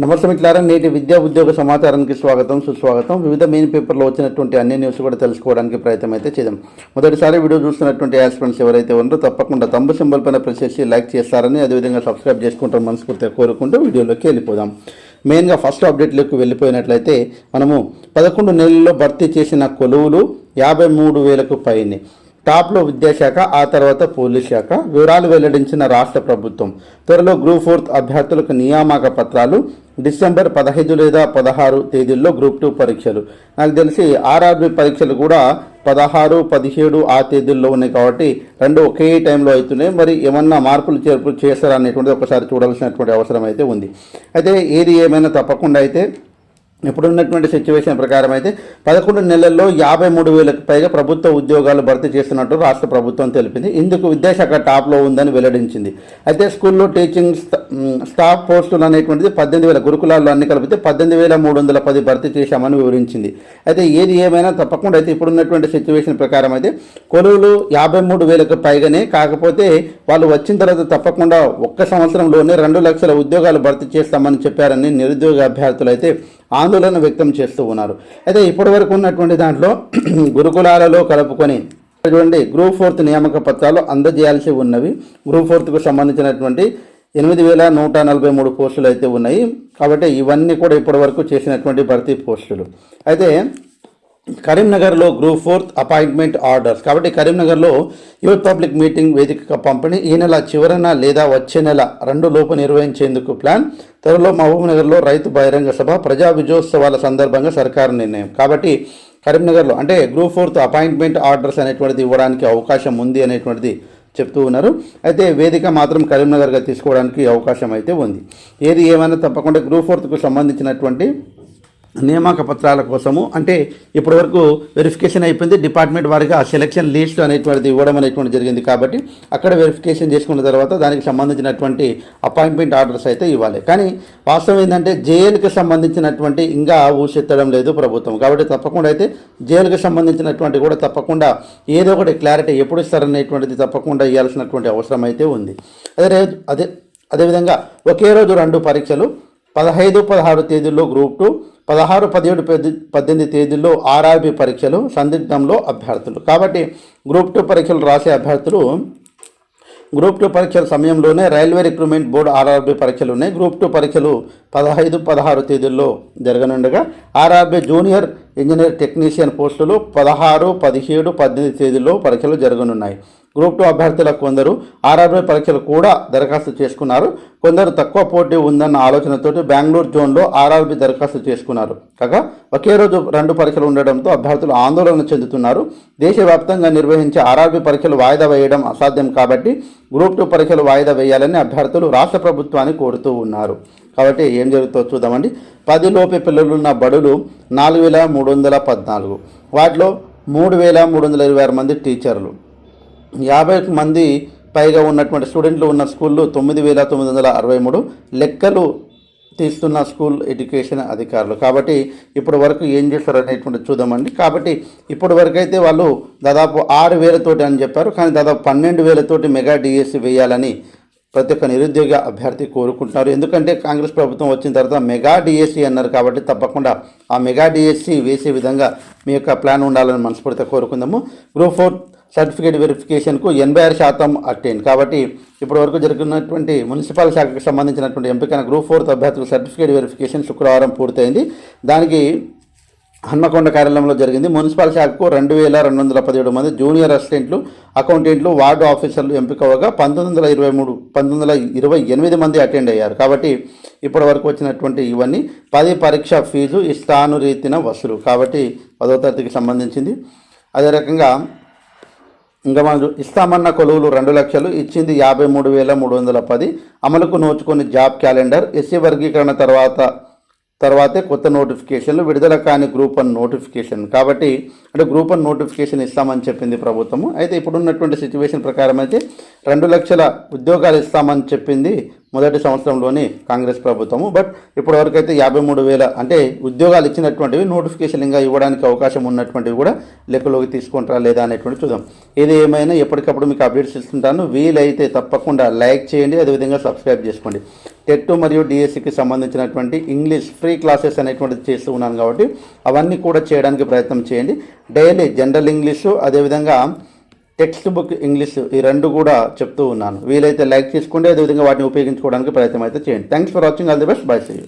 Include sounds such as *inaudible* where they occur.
నమస్తే మిత్రులారా నేటి విద్యా ఉద్యోగ సమాచారానికి స్వాగతం సుస్వాగతం. వివిధ మెయిన్ పేపర్లో వచ్చినటువంటి అన్ని న్యూస్ కూడా తెలుసుకోవడానికి ప్రయత్నం అయితే చేద్దాం. మొదటిసారి వీడియో చూస్తున్నటువంటి యాస్పెంట్స్ ఎవరైతే ఉన్నారో తప్పకుండా తమ్ము సింబల్ పైన ప్రెస్ చేసి లైక్ చేస్తారని అదేవిధంగా సబ్స్క్రైబ్ చేసుకుంటారు మనస్ఫూర్తిగా కోరుకుంటూ వీడియోలోకి వెళ్ళిపోదాం. మెయిన్గా ఫస్ట్ అప్డేట్లోకి వెళ్ళిపోయినట్లయితే మనము పదకొండు నెలల్లో భర్తీ చేసిన కొలువులు యాభై మూడు వేలకు పైనే. టాప్లో విద్యాశాఖ ఆ తర్వాత పోలీస్ శాఖ. వివరాలు వెల్లడించిన రాష్ట్ర ప్రభుత్వం. త్వరలో గ్రూప్ ఫోర్త్ అభ్యర్థులకు నియామక పత్రాలు. డిసెంబర్ పదహైదు లేదా పదహారు తేదీల్లో గ్రూప్ టూ పరీక్షలు. నాకు తెలిసి ఆర్ఆర్బి పరీక్షలు కూడా పదహారు పదిహేడు ఆ తేదీల్లో ఉన్నాయి కాబట్టి రెండు ఒకే టైంలో అవుతున్నాయి మరి ఏమన్నా మార్పులు చేర్పులు చేస్తారా అనేటువంటిది ఒకసారి చూడాల్సినటువంటి అవసరం అయితే ఉంది. అయితే ఏది ఏమైనా తప్పకుండా అయితే ఇప్పుడున్నటువంటి సిచ్యువేషన్ ప్రకారం అయితే పదకొండు నెలల్లో యాభై మూడు వేలకు పైగా ప్రభుత్వ ఉద్యోగాలు భర్తీ చేస్తున్నట్టు రాష్ట్ర ప్రభుత్వం తెలిపింది. ఇందుకు విద్యాశాఖ టాప్లో ఉందని వెల్లడించింది. అయితే స్కూల్లో టీచింగ్ స్ట- స్టాఫ్ పోస్టులు అనేటువంటిది పద్దెనిమిది వేల గురుకులాల్లో అన్ని కలిపితే పద్దెనిమిది వేల మూడు వందల పది భర్తీ చేశామని వివరించింది. అయితే ఏది ఏమైనా తప్పకుండా అయితే ఇప్పుడున్నటువంటి సిచ్యువేషన్ ప్రకారం అయితే కొలువులు యాభై మూడు వేలకు పైగానే కాకపోతే వాళ్ళు వచ్చిన తర్వాత తప్పకుండా ఒక్క సంవత్సరంలోనే రెండు లక్షల ఉద్యోగాలు భర్తీ చేస్తామని చెప్పారని నిరుద్యోగ అభ్యర్థులు అయితే ఆందోళన వ్యక్తం చేస్తూ ఉన్నారు. అయితే ఇప్పటివరకు ఉన్నటువంటి దాంట్లో *clears throat* గురుకులాలలో కలుపుకొని చూడండి గ్రూప్ ఫోర్త్ నియామక పత్రాలు అందజేయాల్సి ఉన్నవి. గ్రూప్ ఫోర్త్కు సంబంధించినటువంటి ఎనిమిది వేల నూట నలభై మూడు పోస్టులు అయితే ఉన్నాయి. కాబట్టి ఇవన్నీ కూడా ఇప్పటివరకు చేసినటువంటి భర్తీ పోస్టులు. అయితే కరీంనగర్లో గ్రూప్ ఫోర్త్ అపాయింట్మెంట్ ఆర్డర్స్ కాబట్టి కరీంనగర్లో యూత్ పబ్లిక్ మీటింగ్ వేదిక పంపిణీ. ఈ నెల చివరన లేదా వచ్చే నెల రెండు లోపు నిర్వహించేందుకు ప్లాన్. త్వరలో మహబూబ్నగర్లో రైతు బహిరంగ సభ ప్రజా విజయోత్సవాల సందర్భంగా సర్కారు నిర్ణయం. కాబట్టి కరీంనగర్లో అంటే గ్రూప్ ఫోర్త్ అపాయింట్మెంట్ ఆర్డర్స్ అనేటువంటిది ఇవ్వడానికి అవకాశం ఉంది అనేటువంటిది చెప్తూ ఉన్నారు. అయితే వేదిక మాత్రం కరీంనగర్గా తీసుకోవడానికి అవకాశం అయితే ఉంది. ఏది ఏమైనా తప్పకుండా గ్రూప్ ఫోర్త్కు సంబంధించినటువంటి నియామక పత్రాల కోసము. అంటే ఇప్పటివరకు వెరిఫికేషన్ అయిపోయింది. డిపార్ట్మెంట్ వారిగా సెలక్షన్ లిస్ట్ అనేటువంటిది ఇవ్వడం అనేటువంటి జరిగింది కాబట్టి అక్కడ వెరిఫికేషన్ చేసుకున్న తర్వాత దానికి సంబంధించినటువంటి అపాయింట్మెంట్ ఆర్డర్స్ అయితే ఇవ్వాలి. కానీ వాస్తవం ఏంటంటే జేఎల్కి సంబంధించినటువంటి ఇంకా ఊసెత్తడం లేదు ప్రభుత్వం. కాబట్టి తప్పకుండా అయితే జేఎల్కి సంబంధించినటువంటి కూడా తప్పకుండా ఏదో ఒకటి క్లారిటీ ఎప్పుడు ఇస్తారనేటువంటిది తప్పకుండా ఇవ్వాల్సినటువంటి అవసరం అయితే ఉంది. అదే అదే అదేవిధంగా ఒకే రోజు రెండు పరీక్షలు పదహైదు పదహారు తేదీల్లో గ్రూప్ టూ పదహారు పదిహేడు పది పద్దెనిమిది తేదీల్లో ఆర్ఆర్బి పరీక్షలు సందిగ్ధంలో అభ్యర్థులు. కాబట్టి గ్రూప్ టూ పరీక్షలు రాసే అభ్యర్థులు గ్రూప్ టూ పరీక్షల సమయంలోనే రైల్వే రిక్రూట్మెంట్ బోర్డు ఆర్ఆర్బీ పరీక్షలు ఉన్నాయి. గ్రూప్ టూ పరీక్షలు పదహైదు పదహారు తేదీల్లో జరగనుండగా ఆర్ఆర్బీ జూనియర్ ఇంజనీర్ టెక్నీషియన్ పోస్టులు పదహారు పదిహేడు పద్దెనిమిది తేదీల్లో పరీక్షలు జరగనున్నాయి. గ్రూప్ టూ అభ్యర్థులకు కొందరు ఆర్ఆర్బీ పరీక్షలు కూడా దరఖాస్తు చేసుకున్నారు. కొందరు తక్కువ పోటీ ఉందన్న ఆలోచనతోటి బెంగళూరు జోన్లో ఆర్ఆర్బీ దరఖాస్తు చేసుకున్నారు. కాగా ఒకే రోజు రెండు పరీక్షలు ఉండడంతో అభ్యర్థులు ఆందోళన చెందుతున్నారు. దేశవ్యాప్తంగా నిర్వహించే ఆర్ఆర్బీ పరీక్షలు వాయిదా వేయడం అసాధ్యం కాబట్టి గ్రూప్ టూ పరీక్షలు వాయిదా వేయాలని అభ్యర్థులు రాష్ట్ర ప్రభుత్వాన్ని కోరుతూ ఉన్నారు. కాబట్టి ఏం జరుగుతుందో చూద్దామండి. పది లోపే పిల్లలున్న బడులు నాలుగు వేల మూడు వందల పద్నాలుగు. వాటిలో మూడు వేల మూడు వందల ఇరవై ఆరు మంది టీచర్లు. యాభై మంది పైగా ఉన్నటువంటి స్టూడెంట్లు ఉన్న స్కూళ్ళు తొమ్మిది వేల తొమ్మిది వందల అరవై మూడు. లెక్కలు తీస్తున్న స్కూల్ ఎడ్యుకేషన్ అధికారులు. కాబట్టి ఇప్పటి వరకు ఏం చేస్తారు అనేటువంటి చూద్దామండి. కాబట్టి ఇప్పటి వరకు అయితే వాళ్ళు దాదాపు ఆరు వేలతోటి అని చెప్పారు. కానీ దాదాపు పన్నెండు వేలతోటి మెగా డిఎస్సి వేయాలని ప్రతి ఒక్క నిరుద్యోగ అభ్యర్థి కోరుకుంటున్నారు. ఎందుకంటే కాంగ్రెస్ ప్రభుత్వం వచ్చిన తర్వాత మెగా డిఎస్సి అన్నారు కాబట్టి తప్పకుండా ఆ మెగా డిఎస్సి వేసే విధంగా మీ యొక్క ప్లాన్ ఉండాలని మనస్ఫూర్తిగా కోరుకుందాము. గ్రూప్ ఫోర్ సర్టిఫికేట్ వెరిఫికేషన్కు ఎనభై ఆరు శాతం అటెండ్. కాబట్టి ఇప్పటి వరకు జరుగుతున్నటువంటి మున్సిపల్ శాఖకు సంబంధించినటువంటి ఎంపికైన గ్రూప్ ఫోర్త్ అభ్యర్థులు సర్టిఫికేట్ వెరిఫికేషన్ శుక్రవారం పూర్తయింది. దానికి హన్మకొండ కార్యాలయంలో జరిగింది. మున్సిపల్ శాఖకు రెండు వేల రెండు వందల పదిహేడు మంది జూనియర్ అసిస్టెంట్లు అకౌంటెంట్లు వార్డు ఆఫీసర్లు ఎంపిక పంతొమ్మిది వందల ఇరవై మూడు పంతొమ్మిది వందల ఇరవై ఎనిమిది మంది అటెండ్ అయ్యారు. కాబట్టి ఇప్పటి వరకు వచ్చినటువంటి ఇవన్నీ పది పరీక్ష ఫీజు ఇష్టానురీతిన వసూలు. కాబట్టి పదో తరగతికి సంబంధించింది. అదే రకంగా ఇంకా మనం ఇస్తామన్న కొలువులు రెండు లక్షలు ఇచ్చింది యాభై మూడు వేల మూడు వందల పది. అమలుకు నోచుకుని జాబ్ క్యాలెండర్ ఎస్సీ వర్గీకరణ తర్వాత తర్వాతే కొత్త నోటిఫికేషన్లు విడుదల కాని గ్రూప్ వన్ నోటిఫికేషన్ కాబట్టి అంటే గ్రూప్ వన్ నోటిఫికేషన్ ఇస్తామని చెప్పింది ప్రభుత్వము. అయితే ఇప్పుడున్నటువంటి సిచ్యువేషన్ ప్రకారం అయితే రెండు లక్షల ఉద్యోగాలు ఇస్తామని చెప్పింది మొదటి సంవత్సరంలోని కాంగ్రెస్ ప్రభుత్వము. బట్ ఇప్పటివరకు అయితే యాభై మూడు వేల అంటే ఉద్యోగాలు ఇచ్చినటువంటివి నోటిఫికేషన్ ఇంకా ఇవ్వడానికి అవకాశం ఉన్నటువంటివి కూడా లెక్కలోకి తీసుకుంటారా లేదా అనేటువంటి చూద్దాం. ఏది ఏమైనా ఎప్పటికప్పుడు మీకు అప్డేట్స్ ఇస్తుంటాను. వీలైతే తప్పకుండా లైక్ చేయండి అదేవిధంగా సబ్స్క్రైబ్ చేసుకోండి. టెట్ మరియు డిఎస్సికి సంబంధించినటువంటి ఇంగ్లీష్ ఫ్రీ క్లాసెస్ అనేటువంటిది చేస్తూ ఉన్నాను కాబట్టి అవన్నీ కూడా చేయడానికి ప్రయత్నం చేయండి. డైలీ జనరల్ ఇంగ్లీషు అదేవిధంగా టెక్స్ట్ బుక్ ఇంగ్లీష్ ఈ రెండు కూడా చెప్తూ ఉన్నాను. వీలైతే లైక్ చేసుకోండి అదేవిధంగా వాటిని ఉపయోగించుకోవడానికి ప్రయత్నం అయితే చేయండి. Thanks for watching all the best bye see you